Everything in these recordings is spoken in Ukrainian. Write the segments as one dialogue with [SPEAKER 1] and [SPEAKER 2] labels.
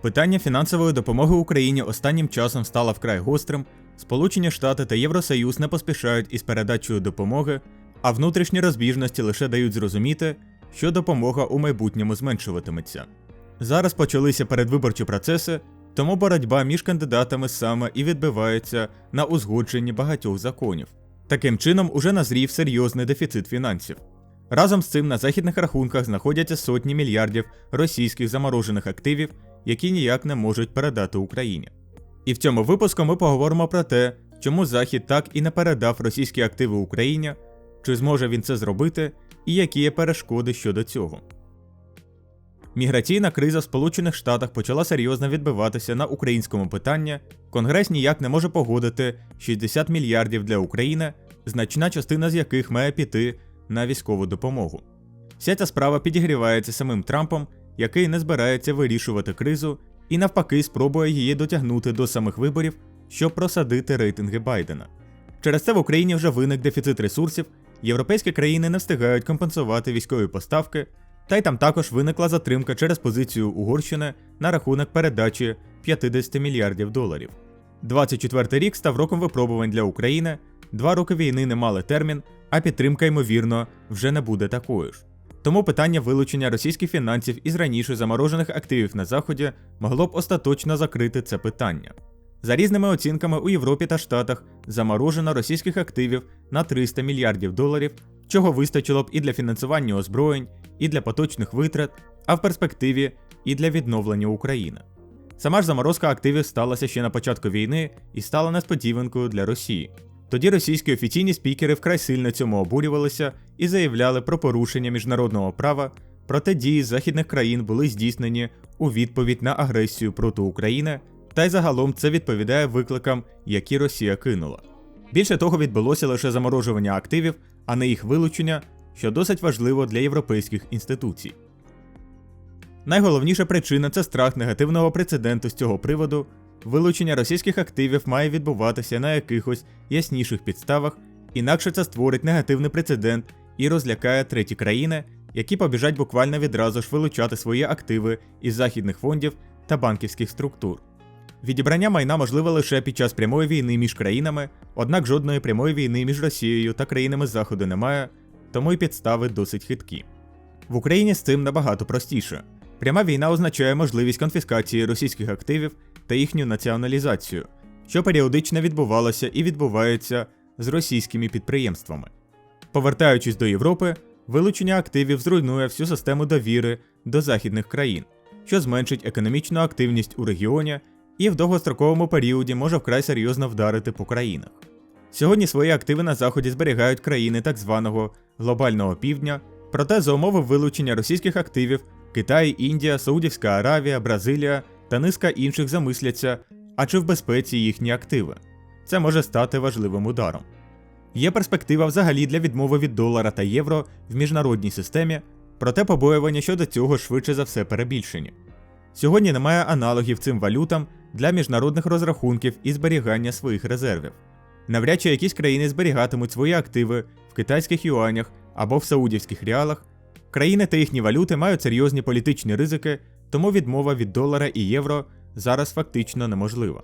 [SPEAKER 1] Питання фінансової допомоги Україні останнім часом стало вкрай гострим. Сполучені Штати та Євросоюз не поспішають із передачею допомоги, а внутрішні розбіжності лише дають зрозуміти, що допомога у майбутньому зменшуватиметься. Зараз почалися передвиборчі процеси, тому боротьба між кандидатами саме і відбивається на узгодженні багатьох законів. Таким чином, уже назрів серйозний дефіцит фінансів. Разом з цим на західних рахунках знаходяться сотні мільярдів російських заморожених активів, які ніяк не можуть передати Україні. І в цьому випуску ми поговоримо про те, чому Захід так і не передав російські активи Україні, чи зможе він це зробити, і які є перешкоди щодо цього. Міграційна криза в Сполучених Штатах почала серйозно відбиватися на українському питанні. Конгрес ніяк не може погодити 60 мільярдів для України, значна частина з яких має піти на військову допомогу. Вся ця справа підігрівається самим Трампом, який не збирається вирішувати кризу і навпаки спробує її дотягнути до самих виборів, щоб просадити рейтинги Байдена. Через це в Україні вже виник дефіцит ресурсів, європейські країни не встигають компенсувати військові поставки, та й там також виникла затримка через позицію Угорщини на рахунок передачі 50 мільярдів доларів. 24 рік став роком випробувань для України, два роки війни не мали термін, а підтримка, ймовірно, вже не буде такою ж. Тому питання вилучення російських фінансів із раніше заморожених активів на Заході могло б остаточно закрити це питання. За різними оцінками у Європі та Штатах заморожено російських активів на 300 мільярдів доларів, чого вистачило б і для фінансування озброєнь, і для поточних витрат, а в перспективі і для відновлення України. Сама ж заморозка активів сталася ще на початку війни і стала несподіванкою для Росії. Тоді російські офіційні спікери вкрай сильно цьому обурювалися і заявляли про порушення міжнародного права, проте дії західних країн були здійснені у відповідь на агресію проти України, та й загалом це відповідає викликам, які Росія кинула. Більше того, відбулося лише заморожування активів, а не їх вилучення, що досить важливо для європейських інституцій. Найголовніша причина це страх негативного прецеденту з цього приводу. Вилучення російських активів має відбуватися на якихось ясніших підставах, інакше це створить негативний прецедент і розлякає треті країни, які побіжать буквально відразу ж вилучати свої активи із західних фондів та банківських структур. Відібрання майна можливе лише під час прямої війни між країнами, однак жодної прямої війни між Росією та країнами Заходу немає, тому й підстави досить хиткі. В Україні з цим набагато простіше. Пряма війна означає можливість конфіскації російських активів та їхню націоналізацію, що періодично відбувалося і відбувається з російськими підприємствами. Повертаючись до Європи, вилучення активів зруйнує всю систему довіри до західних країн, що зменшить економічну активність у регіоні і в довгостроковому періоді може вкрай серйозно вдарити по країнах. Сьогодні свої активи на заході зберігають країни так званого глобального півдня, проте за умови вилучення російських активів Китай, Індія, Саудівська Аравія, Бразилія та низка інших замисляться, а чи в безпеці їхні активи. Це може стати важливим ударом. Є перспектива взагалі для відмови від долара та євро в міжнародній системі, проте побоювання щодо цього швидше за все перебільшені. Сьогодні немає аналогів цим валютам для міжнародних розрахунків і зберігання своїх резервів. Навряд чи якісь країни зберігатимуть свої активи в китайських юанях або в саудівських реалах. Країни та їхні валюти мають серйозні політичні ризики, тому відмова від долара і євро зараз фактично неможлива.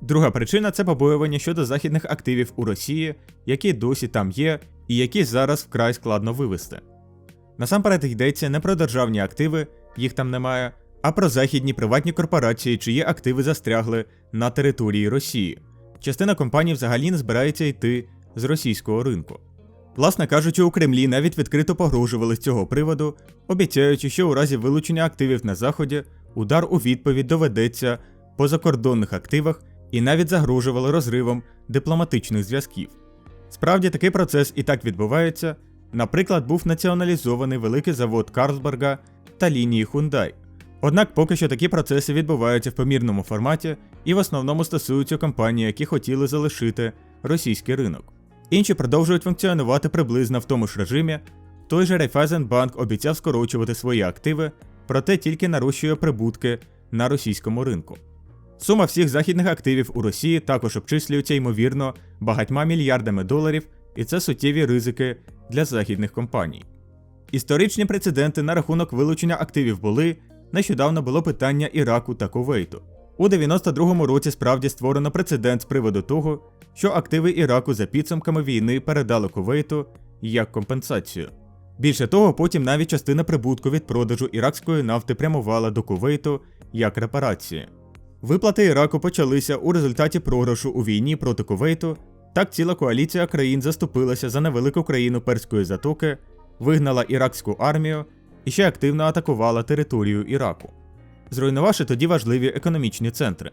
[SPEAKER 1] Друга причина це побоювання щодо західних активів у Росії, які досі там є, і які зараз вкрай складно вивести. Насамперед йдеться не про державні активи, їх там немає, а про західні приватні корпорації, чиї активи застрягли на території Росії. Частина компаній взагалі не збирається йти з російського ринку. Власне кажучи, у Кремлі навіть відкрито погрожували з цього приводу, обіцяючи, що у разі вилучення активів на Заході удар у відповідь доведеться по закордонних активах і навіть загрожували розривом дипломатичних зв'язків. Справді такий процес і так відбувається. Наприклад, був націоналізований великий завод Карлсберга та лінії Hyundai. Однак поки що такі процеси відбуваються в помірному форматі і в основному стосуються компаній, які хотіли залишити російський ринок. Інші продовжують функціонувати приблизно в тому ж режимі. Той же Райфайзенбанк обіцяв скорочувати свої активи, проте тільки нарощує прибутки на російському ринку. Сума всіх західних активів у Росії також обчислюється ймовірно багатьма мільярдами доларів, і це суттєві ризики для західних компаній. Історичні прецеденти на рахунок вилучення активів були, нещодавно було питання Іраку та Кувейту. У 92-му році справді створено прецедент з приводу того, що активи Іраку за підсумками війни передали Кувейту як компенсацію. Більше того, потім навіть частина прибутку від продажу іракської нафти прямувала до Кувейту як репарації. Виплати Іраку почалися у результаті програшу у війні проти Кувейту. Так ціла коаліція країн заступилася за невелику країну Перської затоки, вигнала іракську армію і ще активно атакувала територію Іраку, зруйнувавши тоді важливі економічні центри.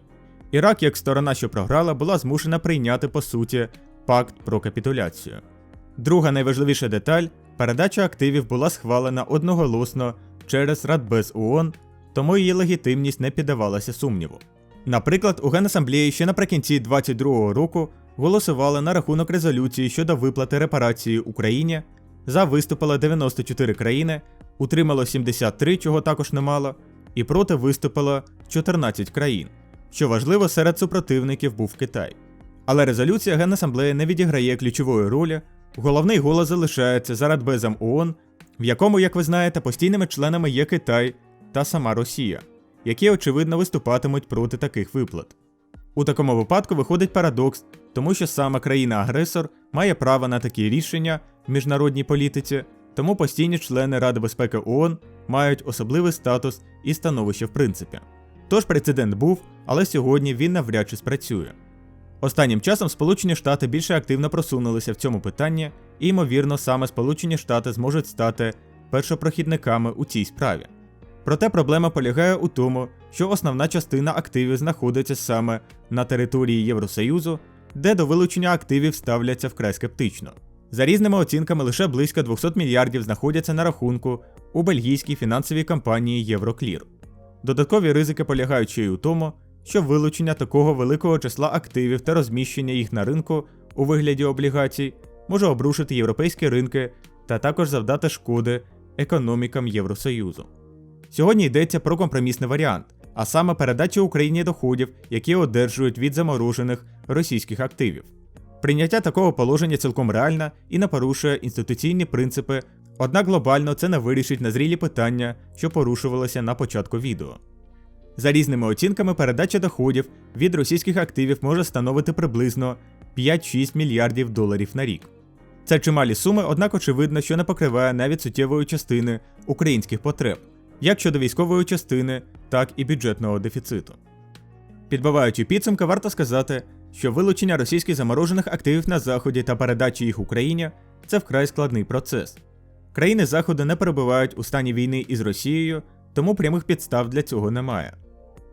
[SPEAKER 1] Ірак, як сторона, що програла, була змушена прийняти по суті пакт про капітуляцію. Друга найважливіша деталь передача активів була схвалена одноголосно через Радбез ООН, тому її легітимність не піддавалася сумніву. Наприклад, у Генасамблеї ще наприкінці 22-го року голосували на рахунок резолюції щодо виплати репарації Україні. За виступило 94 країни, утримало 73, чого також немало, і проти виступило 14 країн. Що важливо, серед супротивників був Китай. Але резолюція Генасамблеї не відіграє ключової ролі. Головний голос залишається за Радбезом ООН, в якому, як ви знаєте, постійними членами є Китай та сама Росія, які очевидно виступатимуть проти таких виплат. У такому випадку виходить парадокс, тому що саме країна-агресор має право на такі рішення в міжнародній політиці, тому постійні члени Ради безпеки ООН мають особливий статус і становище в принципі. Тож прецедент був, але сьогодні він навряд чи спрацює. Останнім часом Сполучені Штати більше активно просунулися в цьому питанні, і, ймовірно, саме Сполучені Штати зможуть стати першопрохідниками у цій справі. Проте проблема полягає у тому, що основна частина активів знаходиться саме на території Євросоюзу, де до вилучення активів ставляться вкрай скептично. За різними оцінками, лише близько 200 мільярдів знаходяться на рахунку у бельгійській фінансовій компанії Євроклір. Додаткові ризики полягають ще й у тому, що вилучення такого великого числа активів та розміщення їх на ринку у вигляді облігацій може обрушити європейські ринки та також завдати шкоди економікам Євросоюзу. Сьогодні йдеться про компромісний варіант, а саме передачу Україні доходів, які одержують від заморожених російських активів. Прийняття такого положення цілком реальне і не порушує інституційні принципи, однак глобально це не вирішить назрілі питання, що порушувалися на початку відео. За різними оцінками, передача доходів від російських активів може становити приблизно 5-6 мільярдів доларів на рік. Це чималі суми, однак очевидно, що не покриває навіть суттєвої частини українських потреб, як щодо військової частини, так і бюджетного дефіциту. Підбиваючи підсумки, варто сказати, що вилучення російських заморожених активів на Заході та передача їх Україні це вкрай складний процес. Країни Заходу не перебувають у стані війни із Росією, тому прямих підстав для цього немає.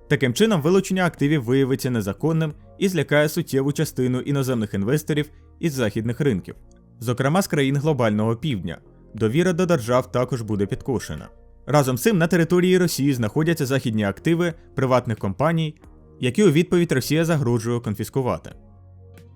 [SPEAKER 1] Таким чином, вилучення активів виявиться незаконним і злякає суттєву частину іноземних інвесторів із західних ринків, зокрема з країн глобального півдня. Довіра до держав також буде підкошена. Разом з цим на території Росії знаходяться західні активи приватних компаній, які у відповідь Росія загрожує конфіскувати.